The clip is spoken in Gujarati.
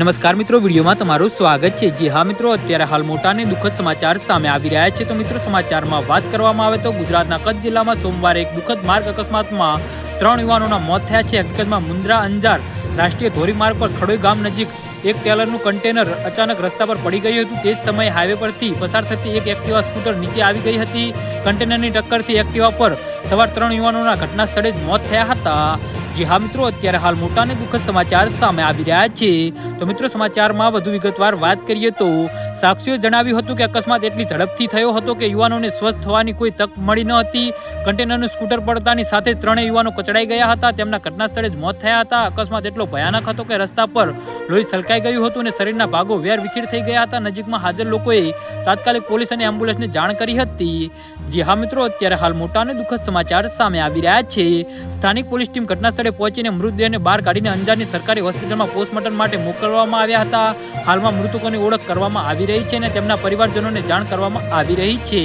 નમસ્કાર મિત્રો, વિડીયોમાં તમારું સ્વાગત છે. જી હા મિત્રો, અત્યારે હાલ મોટા દુઃખદ સમાચાર સામે આવી રહ્યા છે. તો મિત્રો, સમાચારમાં વાત કરવામાં આવે તો ગુજરાતના કચ્છ જિલ્લામાં સોમવારે એક દુઃખદ માર્ગ અકસ્માતમાં ત્રણ યુવાનોના મોત થયા છે. હકીકતમાં મુન્દ્રા અંજાર રાષ્ટ્રીય ધોરીમાર્ગ પર ખડોઈ ગામ નજીક એક ટેલરનું કન્ટેનર અચાનક રસ્તા પર પડી ગયું હતું. તે જ સમયે હાઈવે પરથી પસાર થતી એક એક્ટિવા સ્કૂટર નીચે આવી ગઈ હતી. કન્ટેનરની ટક્કરથી એક્ટિવા પર સવાર ત્રણ યુવાનોના ઘટના સ્થળે જ મોત થયા હતા. જી હા મિત્રો, અત્યારે હાલ મોટા અને દુઃખદ સમાચાર સામે આવી રહ્યા છે. તો મિત્રો, સમાચારમાં વધુ વિગતવાર વાત કરીએ તો સાક્ષીઓએ જણાવ્યું હતું કે અકસ્માત એટલી ઝડપથી થયો હતો કે યુવાનોને સ્વસ્થ થવાની કોઈ તક મળી ન હતી. કન્ટેનરનું સ્કૂટર પડતાની સાથે ત્રણેય યુવાનો કચડાઈ ગયા હતા. તેમના ઘટના સ્થળે જ મોત થયા હતા. અકસ્માત એટલો ભયાનક હતો કે રસ્તા પર લોહી છલકાઈ ગયું હતું અને શરીરના ભાગો વેર વિખેર થઈ ગયા હતા. નજીકમાં હાજર લોકોએ તાત્કાલિક પોલીસ અને એમ્બ્યુલન્સને જાણ કરી હતી. જી હા મિત્રો, અત્યારે હાલ મોટા અને દુઃખદ સમાચાર સામે આવી રહ્યા છે. સ્થાનિક પોલીસ ટીમ ઘટના સ્થળે પહોંચીને મૃતદેહને બહાર કાઢીને અંજારની સરકારી હોસ્પિટલમાં પોસ્ટમોર્ટમ માટે મોકલવામાં આવ્યા હતા. હાલમાં મૃતકોની ઓળખ કરવામાં આવી રહી છે અને તેમના પરિવારજનોને જાણ કરવામાં આવી રહી છે.